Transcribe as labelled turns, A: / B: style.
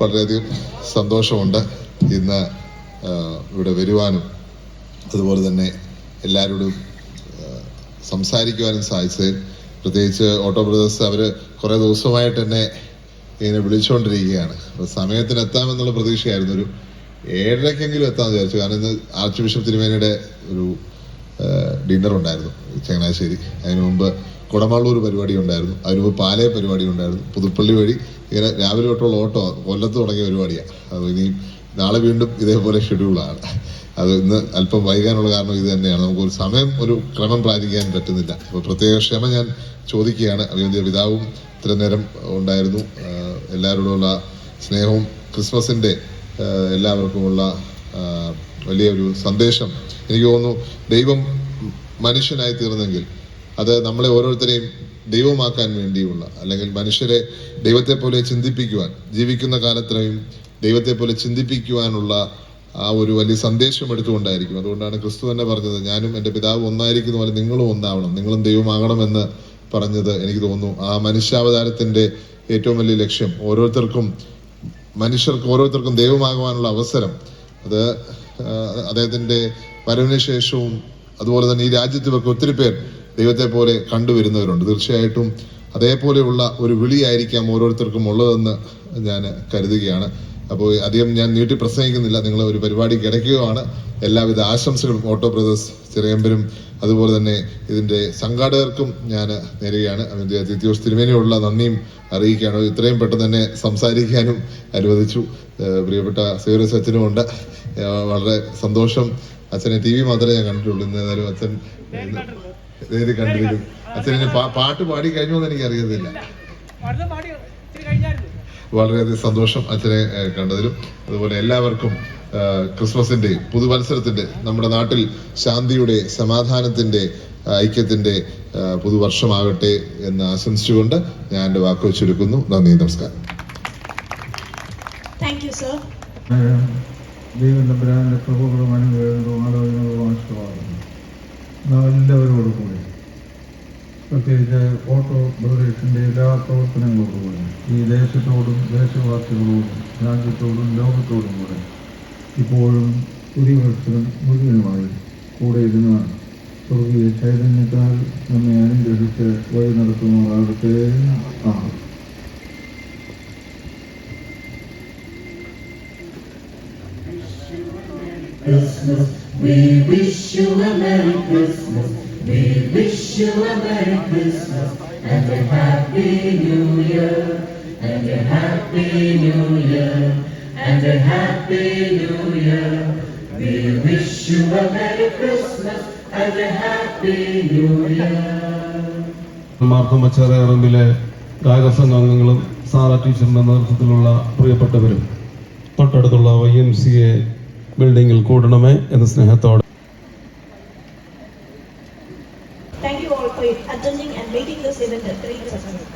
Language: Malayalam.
A: വളരെയധികം സന്തോഷമുണ്ട് ഇന്ന് ഇവിടെ വരുവാനും അതുപോലെ തന്നെ എല്ലാവരോടും സംസാരിക്കുവാനും സാധിച്ചതിൽ പ്രത്യേകിച്ച് ഓട്ടോ ബ്രദേഴ്സ് അവർ കുറേ ദിവസമായിട്ട് തന്നെ ഇങ്ങനെ വിളിച്ചുകൊണ്ടിരിക്കുകയാണ് അപ്പോൾ സമയത്തിന് എത്താമെന്നുള്ള പ്രതീക്ഷയായിരുന്നു. ഒരു ഏഴരക്കെങ്കിലും എത്താമെന്ന് വിചാരിച്ചു. കാരണം ഇന്ന് ആർച്ച് ബിഷപ്പ് തിരുമേനയുടെ ഒരു ഡിന്നർ ഉണ്ടായിരുന്നു ചങ്ങനാശ്ശേരി. അതിനു മുമ്പ് കുടമാളൂർ പരിപാടി ഉണ്ടായിരുന്നു. അതിന് മുമ്പ് പാലേ പരിപാടി ഉണ്ടായിരുന്നു. പുതുപ്പള്ളി വഴി ഇങ്ങനെ രാവിലെ തൊട്ടുള്ള ഓട്ടോ കൊല്ലത്ത് തുടങ്ങിയ പരിപാടിയാണ് അപ്പോൾ ഇനി നാളെ വീണ്ടും ഇതേപോലെ ഷെഡ്യൂളാണ് അത് ഇന്ന് അല്പം വൈകാനുള്ള കാരണം ഇത് തന്നെയാണ്. നമുക്ക് ഒരു സമയം ഒരു ക്രമം പ്രാപിക്കാൻ പറ്റുന്നില്ല. അപ്പോൾ പ്രത്യേക ക്ഷമ ഞാൻ ചോദിക്കുകയാണ്. അഭിനന്ദ പിതാവും ഇത്ര നേരം ഉണ്ടായിരുന്നു. എല്ലാവരോടുമുള്ള സ്നേഹവും ക്രിസ്മസിന്റെ എല്ലാവർക്കുമുള്ള വലിയൊരു സന്ദേശം. എനിക്ക് തോന്നുന്നു ദൈവം മനുഷ്യനായി തീർന്നെങ്കിൽ അത് നമ്മളെ ഓരോരുത്തരെയും ദൈവമാക്കാൻ വേണ്ടിയുള്ള അല്ലെങ്കിൽ മനുഷ്യരെ ദൈവത്തെ പോലെ ചിന്തിപ്പിക്കുവാൻ ജീവിക്കുന്ന കാലത്രയും ദൈവത്തെ പോലെ ചിന്തിപ്പിക്കുവാനുള്ള ആ ഒരു വലിയ സന്ദേശം എടുത്തുകൊണ്ടായിരിക്കും. അതുകൊണ്ടാണ് ക്രിസ്തു തന്നെ പറഞ്ഞത് ഞാനും എന്റെ പിതാവ് ഒന്നായിരിക്കുന്ന പോലെ നിങ്ങളും ഒന്നാവണം നിങ്ങളും ദൈവമാകണമെന്ന് പറഞ്ഞത് എനിക്ക് തോന്നുന്നു. ആ മനുഷ്യാവതാരത്തിന്റെ ഏറ്റവും വലിയ ലക്ഷ്യം ഓരോരുത്തർക്കും മനുഷ്യർക്ക് ഓരോരുത്തർക്കും ദൈവമാകുവാനുള്ള അവസരം അത് അദ്ദേഹത്തിന്റെ വരവിന് ശേഷവും അതുപോലെ തന്നെ ഈ രാജ്യത്ത് ഇവർക്ക് ഒത്തിരി പേർ ദൈവത്തെ പോലെ കണ്ടുവരുന്നവരുണ്ട്. തീർച്ചയായിട്ടും അതേപോലെയുള്ള ഒരു വിളിയായിരിക്കാം ഓരോരുത്തർക്കും ഉള്ളതെന്ന് ഞാൻ കരുതുകയാണ്. അപ്പോൾ അധികം ഞാൻ നീട്ടി പ്രസംഗിക്കുന്നില്ല. നിങ്ങൾ ഒരു പരിപാടി കിടക്കുകയാണ്. എല്ലാവിധ ആശംസകളും ഓട്ടോ ബ്രദേഴ്സ് ചെറിയമ്പരും അതുപോലെ തന്നെ ഇതിന്റെ സംഘാടകർക്കും ഞാൻ നേരുകയാണ്. അതിന്റെ തിത്യോസ് തിരുമേനിയോടുള്ള നന്ദിയും അറിയിക്കുകയാണ്. ഇത്രയും പെട്ടെന്ന് തന്നെ സംസാരിക്കാനും അനുവദിച്ചു. പ്രിയപ്പെട്ട സേവര അച്ഛനും ഉണ്ട്. വളരെ സന്തോഷം. അച്ഛനെ ടി വി മാത്രമേ ഞാൻ കണ്ടിട്ടുള്ളൂ. ഏതായാലും അച്ഛൻ നേരിൽ കണ്ടിരിക്കും? അച്ഛനെ പാട്ട് പാടി കഴിഞ്ഞോ എന്ന് എനിക്ക് അറിയത്തില്ല. വളരെയധികം സന്തോഷം അച്ഛനെ കണ്ടതിലും. അതുപോലെ എല്ലാവർക്കും ക്രിസ്മസിന്റെ പുതുവത്സരത്തിന്റെ നമ്മുടെ നാട്ടിൽ ശാന്തിയുടെ സമാധാനത്തിന്റെ ഐക്യത്തിന്റെ പുതുവർഷമാകട്ടെ എന്ന് ആശംസിച്ചുകൊണ്ട് ഞാൻ എന്റെ വാക്ക് വെച്ചെടുക്കുന്നു നന്ദി നമസ്കാരം.
B: ദൈവം തമ്പുരാന്റെ പ്രത്യേകിച്ച് ഓട്ടോ ബ്രദേഴ്സിന്റെ എല്ലാ പ്രവർത്തനങ്ങളോടും കൂടെ ഈ ദേശത്തോടും ദേശവാസികളോടും രാജ്യത്തോടും ലോകത്തോടും കൂടെ ഇപ്പോഴും പുതിയ വർഷം മുഴുവനുമായി കൂടെ ഇരുന്ന സ്വർഗീയ ചൈതന്യത്താൽ നമ്മെ അനുഗ്രഹിച്ച് വഴി നടത്തുന്നവരാകട്ടെ ആ
C: Christmas. We wish you a Merry Christmas. We wish you a Merry Christmas and a Happy New Year. And a Happy New Year. And a Happy New Year. We wish you a Merry Christmas and a Happy New Year.
D: മാർത്തമ്മച്ചേറമ്പിലെ ഗായകസംഘ അംഗങ്ങളും സാറ ടീച്ചറിന്റെ നേതൃത്വത്തിലുള്ള പ്രിയപ്പെട്ടവരും തൊട്ടടുത്തുള്ള വൈ എം സി എ ബിൽഡിങ്ങിൽ കൂടണമേ എന്ന സ്നേഹത്തോടെ
E: a great success.